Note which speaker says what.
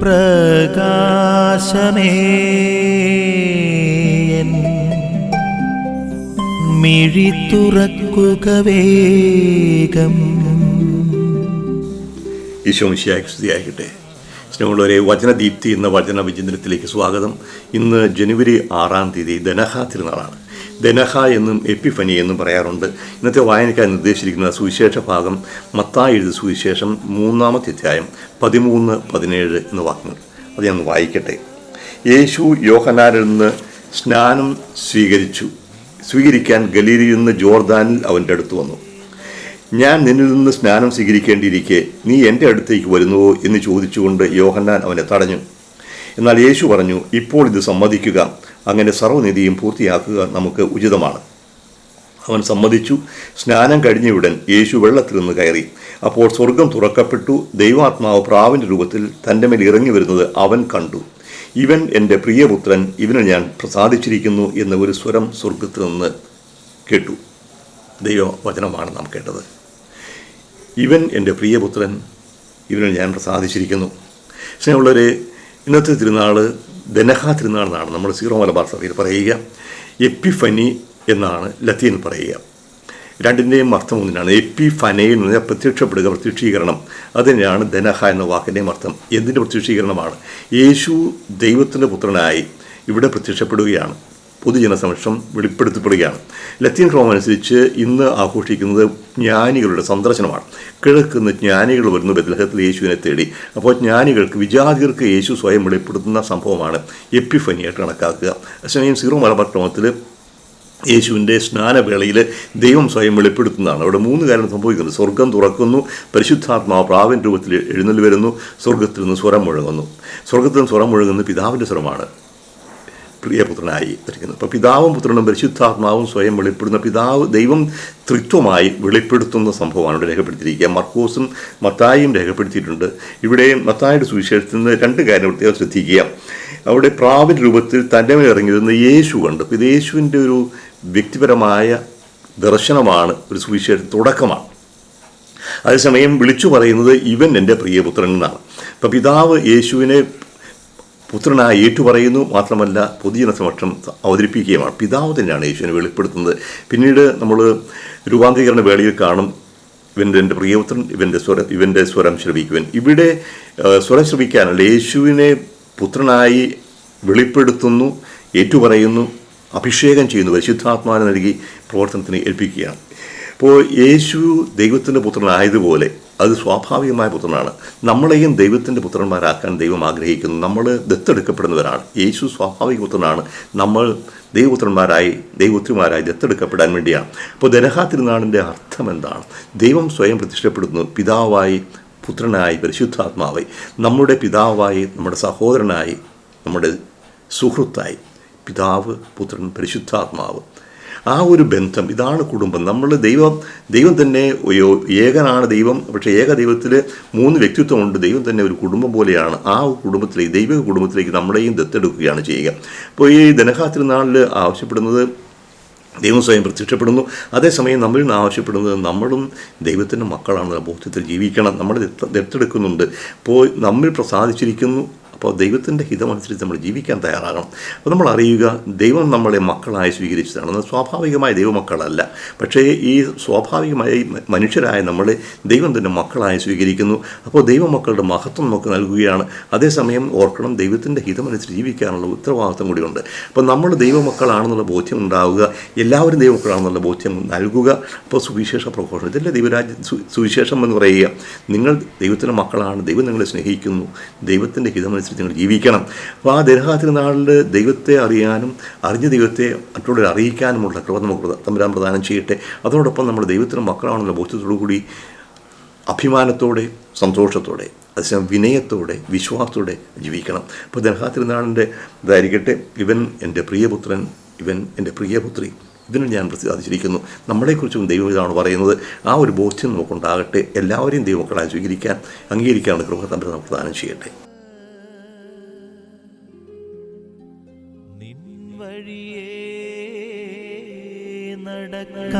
Speaker 1: പ്രകാശമേ. മിഴി തുറക്കുക വേഗം.
Speaker 2: ഈശോമിശിയായി സ്തുതിയായിക്കട്ടെ സ്നേഹമുള്ളവരെ വചനദീപ്തി എന്ന വചന വിചിന്തനത്തിലേക്ക് സ്വാഗതം. ഇന്ന് ജനുവരി ആറാം തീയതി ധനഹാ തിരുനാളാണ്. ദനഹ എന്നും എപ്പിഫനി എന്നും പറയാറുണ്ട്. ഇന്നത്തെ വായനക്കാർ നിർദ്ദേശിച്ചിരിക്കുന്ന സുവിശേഷ ഭാഗം മത്തായി എഴുതി സുവിശേഷം മൂന്നാമത്തെ അധ്യായം പതിമൂന്ന് പതിനേഴ് എന്ന വാക്കുകൾ അത് ഞാൻ വായിക്കട്ടെ. യേശു യോഹനാരിൽ നിന്ന് സ്നാനം സ്വീകരിച്ചു. സ്വീകരിക്കാൻ ഗലീലിയിൽ നിന്ന് ജോർദാനിൽ അവന്റെ അടുത്ത് വന്നു. ഞാൻ നിന്നിൽ നിന്ന് സ്നാനം സ്വീകരിക്കേണ്ടിയിരിക്കെ നീ എന്റെ അടുത്തേക്ക് വരുന്നുവോ എന്ന് ചോദിച്ചുകൊണ്ട് യോഹന്നാൻ അവനെ തടഞ്ഞു. എന്നാൽ യേശു പറഞ്ഞു ഇപ്പോൾ ഇത് സമ്മതിക്കുക. അങ്ങനെ സർവനിധിയും പൂർത്തിയാക്കുക നമുക്ക് ഉചിതമാണ്. അവൻ സമ്മതിച്ചു. സ്നാനം കഴിഞ്ഞയുടൻ യേശു വെള്ളത്തിൽ നിന്ന് കയറി. അപ്പോൾ സ്വർഗം തുറക്കപ്പെട്ടു. ദൈവാത്മാവ് പ്രാവിന്റെ രൂപത്തിൽ തന്റെ മേൽ ഇറങ്ങി വരുന്നത് അവൻ കണ്ടു. ഇവൻ എന്റെ പ്രിയപുത്രൻ ഇവന് ഞാൻ പ്രസാദിച്ചിരിക്കുന്നു എന്ന ഒരു സ്വരം സ്വർഗത്തിൽ നിന്ന് കേട്ടു. ദൈവവചനമാണ് നാം കേട്ടത്. ഇവൻ എന്റെ പ്രിയപുത്രൻ ഇവന് ഞാൻ പ്രസാദിച്ചിരിക്കുന്നു. സ്നേഹമുള്ളവരെ ഇന്നത്തെ തിരുനാൾ ദനഹ തിരുനാൾ എന്നാണ് നമ്മൾ സീറോ മലബാർ സഭയിൽ പറയുക. എപ്പിഫനി എന്നാണ് ലത്തീൻ പറയുക. രണ്ടിന്റെയും അർത്ഥം ഒന്നിനാണ്. എപ്പി ഫനയിൽ നിന്ന് പ്രത്യക്ഷപ്പെടുക പ്രത്യക്ഷീകരണം. അതിനാണ് ധനഹ എന്ന വാക്കിന്റെയും അർത്ഥം. എന്തിന്റെ പ്രത്യക്ഷീകരണമാണ്? യേശു ദൈവത്തിന്റെ പുത്രനായി ഇവിടെ പ്രത്യക്ഷപ്പെടുകയാണ്. പൊതുജനസമക്ഷം വെളിപ്പെടുത്തപ്പെടുകയാണ്. ലത്തീൻ ക്രോം അനുസരിച്ച് ഇന്ന് ആഘോഷിക്കുന്നത് ജ്ഞാനികളുടെ സന്ദർശനമാണ്. കിഴക്കുന്ന് ജ്ഞാനികൾ വരുന്നു ബദലഹത്തിൽ യേശുവിനെ തേടി. അപ്പോൾ ജ്ഞാനികൾക്ക് വിജാതികർക്ക് യേശു സ്വയം വെളിപ്പെടുത്തുന്ന സംഭവമാണ് എപ്പിഫനിയായിട്ട് കണക്കാക്കുക. അതേസമയം സീറോ മലബാർ ക്രമത്തിൽ യേശുവിന്റെ സ്നാനവേളയിൽ ദൈവം സ്വയം വെളിപ്പെടുത്തുന്നതാണ്. അവിടെ മൂന്ന് കാര്യം സംഭവിക്കുന്നത് സ്വർഗം തുറക്കുന്നു പരിശുദ്ധാത്മാവ് പ്രാവിൻ രൂപത്തിൽ എഴുന്നള്ളി വരുന്നു സ്വർഗത്തിൽ നിന്ന് സ്വരം മുഴങ്ങുന്നു. സ്വർഗത്തിൽ നിന്ന് സ്വരം മുഴങ്ങുന്ന പിതാവിന്റെ സ്വരമാണ്. പ്രിയപുത്രനായി ഇരിക്കുന്നത് അപ്പോൾ പിതാവും പുത്രനും പരിശുദ്ധാത്മാവും സ്വയം വെളിപ്പെടുന്ന പിതാവ് ദൈവം തൃത്വമായി വെളിപ്പെടുത്തുന്ന സംഭവമാണ് ഇവിടെ രേഖപ്പെടുത്തിയിരിക്കുക. മർക്കോസും മത്തായും രേഖപ്പെടുത്തിയിട്ടുണ്ട്. ഇവിടെ മത്തായുടെ സുവിശേഷത്തിൽ നിന്ന് രണ്ട് കാര്യം പ്രത്യേകം ശ്രദ്ധിക്കുക. അവിടെ പ്രാവിൻ രൂപത്തിൽ തന്റെ മേൽ ഇറങ്ങിയിരുന്ന യേശു കണ്ടു. അപ്പോൾ യേശുവിന്റെ ഒരു വ്യക്തിപരമായ ദർശനമാണ് ഒരു സുവിശേഷ തുടക്കമാണ്. അതേസമയം വിളിച്ചു പറയുന്നത് ഇവൻ എന്റെ പ്രിയപുത്രൻ എന്നാണ്. അപ്പോൾ പിതാവ് യേശുവിനെ പുത്രനായി ഏറ്റുപറയുന്നു. മാത്രമല്ല പൊതുജനസമക്ഷം അവതരിപ്പിക്കുകയുമാണ് പിതാവ് തന്നെയാണ് യേശുവിനെ വെളിപ്പെടുത്തുന്നത്. പിന്നീട് നമ്മൾ രൂപാന്തരീകരണ വേളയിൽ കാണും. ഇവന്റെ എന്റെ പ്രിയപുത്രൻ ഇവന്റെ സ്വരം ഇവന്റെ സ്വരം ശ്രവിക്കുവൻ. ഇവിടെ സ്വരം ശ്രവിക്കാനല്ല യേശുവിനെ പുത്രനായി വെളിപ്പെടുത്തുന്നു ഏറ്റുപറയുന്നു അഭിഷേകം ചെയ്യുന്നു പരിശുദ്ധാത്മാവിനെ നൽകി പ്രവർത്തനത്തിന് ഏൽപ്പിക്കുകയാണ്. അപ്പോൾ യേശു ദൈവത്തിന്റെ പുത്രനായതുപോലെ അത് സ്വാഭാവികമായ പുത്രനാണ്. നമ്മളെയും ദൈവത്തിന്റെ പുത്രന്മാരാക്കാൻ ദൈവം ആഗ്രഹിക്കുന്നു. നമ്മൾ ദത്തെടുക്കപ്പെടുന്നവരാണ്. യേശു സ്വാഭാവിക പുത്രനാണ്. നമ്മൾ ദൈവപുത്രന്മാരായി ദൈവപുത്രിമാരായി ദത്തെടുക്കപ്പെടാൻ വേണ്ടിയാണ്. അപ്പോൾ ദനഹാ തിരുനാളിന്റെ അർത്ഥം എന്താണ്? ദൈവം സ്വയം പ്രതിഷ്ഠപ്പെടുന്നു. പിതാവായി പുത്രനായി പരിശുദ്ധാത്മാവായി. നമ്മുടെ പിതാവായി നമ്മുടെ സഹോദരനായി നമ്മുടെ സുഹൃത്തായി. പിതാവ് പുത്രൻ പരിശുദ്ധാത്മാവ്. ആ ഒരു ബന്ധം ഇതാണ് കുടുംബം. നമ്മൾ ദൈവം ദൈവം തന്നെ ഏകനാണ് ദൈവം. പക്ഷേ ഏക ദൈവത്തിൽ മൂന്ന് വ്യക്തിത്വമുണ്ട് ദൈവം തന്നെ ഒരു കുടുംബം പോലെയാണ്. ആ കുടുംബത്തിലേക്ക് ദൈവിക കുടുംബത്തിലേക്ക് നമ്മളെയും ദത്തെടുക്കുകയാണ് ചെയ്യുക. അപ്പോൾ ഈ ധനഹാ തിരുനാളിൽ ആവശ്യപ്പെടുന്നത് ദൈവം സ്വയം പ്രത്യക്ഷപ്പെടുന്നു. അതേസമയം നമ്മളിൽ നിന്ന് ആവശ്യപ്പെടുന്നത് നമ്മളും ദൈവത്തിന്റെ മക്കളാണ്. ബോധ്യത്തിൽ ജീവിക്കണം. നമ്മൾ ദത്ത- ദത്തെടുക്കുന്നുണ്ട്. അപ്പോൾ നമ്മൾ പ്രസാദിച്ചിരിക്കുന്നു. അപ്പോൾ ദൈവത്തിന്റെ ഹിതമനുസരിച്ച് നമ്മൾ ജീവിക്കാൻ തയ്യാറാകണം. അപ്പോൾ നമ്മൾ അറിയുക ദൈവം നമ്മളെ മക്കളായി സ്വീകരിച്ചതാണ്. സ്വാഭാവികമായ ദൈവമക്കളല്ല. പക്ഷേ ഈ സ്വാഭാവികമായി മനുഷ്യരായ നമ്മളെ ദൈവം തന്നെ മക്കളായി സ്വീകരിക്കുന്നു. അപ്പോൾ ദൈവമക്കളുടെ മഹത്വം നമുക്ക് നൽകുകയാണ്. അതേസമയം ഓർക്കണം ദൈവത്തിന്റെ ഹിതമനുസരിച്ച് ജീവിക്കാനുള്ള ഉത്തരവാദിത്വം കൂടിയുണ്ട്. അപ്പോൾ നമ്മൾ ദൈവമക്കളാണെന്നുള്ള ബോധ്യം ഉണ്ടാവുക എല്ലാവരും ദൈവമക്കളാണെന്നുള്ള ബോധ്യം നൽകുക. അപ്പോൾ സുവിശേഷ പ്രഘോഷണം ഇതിന്റെ ദൈവരാജ്യ? സുവിശേഷം എന്ന് പറയുക നിങ്ങൾ ദൈവത്തിന്റെ മക്കളാണ് ദൈവം നിങ്ങളെ സ്നേഹിക്കുന്നു. ദൈവത്തിന്റെ ഹിതമനുസരിച്ച് നിങ്ങൾ ജീവിക്കണം. അപ്പോൾ ആ ദരഹാ നാളിൽ ദൈവത്തെ അറിയാനും അറിഞ്ഞ ദൈവത്തെ മറ്റുള്ളവരെ അറിയിക്കാനുമുള്ള കൃപ നമുക്ക് തമ്പുരാൻ പ്രദാനം ചെയ്യട്ടെ. അതോടൊപ്പം നമ്മൾ ദൈവത്തിന്റെ മക്കളാണെന്നുള്ള ബോധ്യത്തോടു കൂടി അഭിമാനത്തോടെ സന്തോഷത്തോടെ അതേസമയം വിനയത്തോടെ വിശ്വാസത്തോടെ ജീവിക്കണം. അപ്പോൾ ദർഹാ തിരുനാളിന്റെ ഇതായിരിക്കട്ടെ. ഇവൻ എന്റെ പ്രിയപുത്രൻ ഇവൻ എന്റെ പ്രിയപുത്രി ഇതിനും ഞാൻ പ്രതിപാദിച്ചിരിക്കുന്നു നമ്മളെക്കുറിച്ചും ദൈവം ഇതാണ് പറയുന്നത്. ആ ഒരു ബോധ്യം നമുക്കുണ്ടാകട്ടെ. എല്ലാവരെയും ദൈവമക്കളായി സ്വീകരിക്കാൻ അംഗീകരിക്കാനുള്ള കൃപ തമ്മിൽ നമുക്ക് ചെയ്യട്ടെ.
Speaker 1: വഴിയേ നടക്ക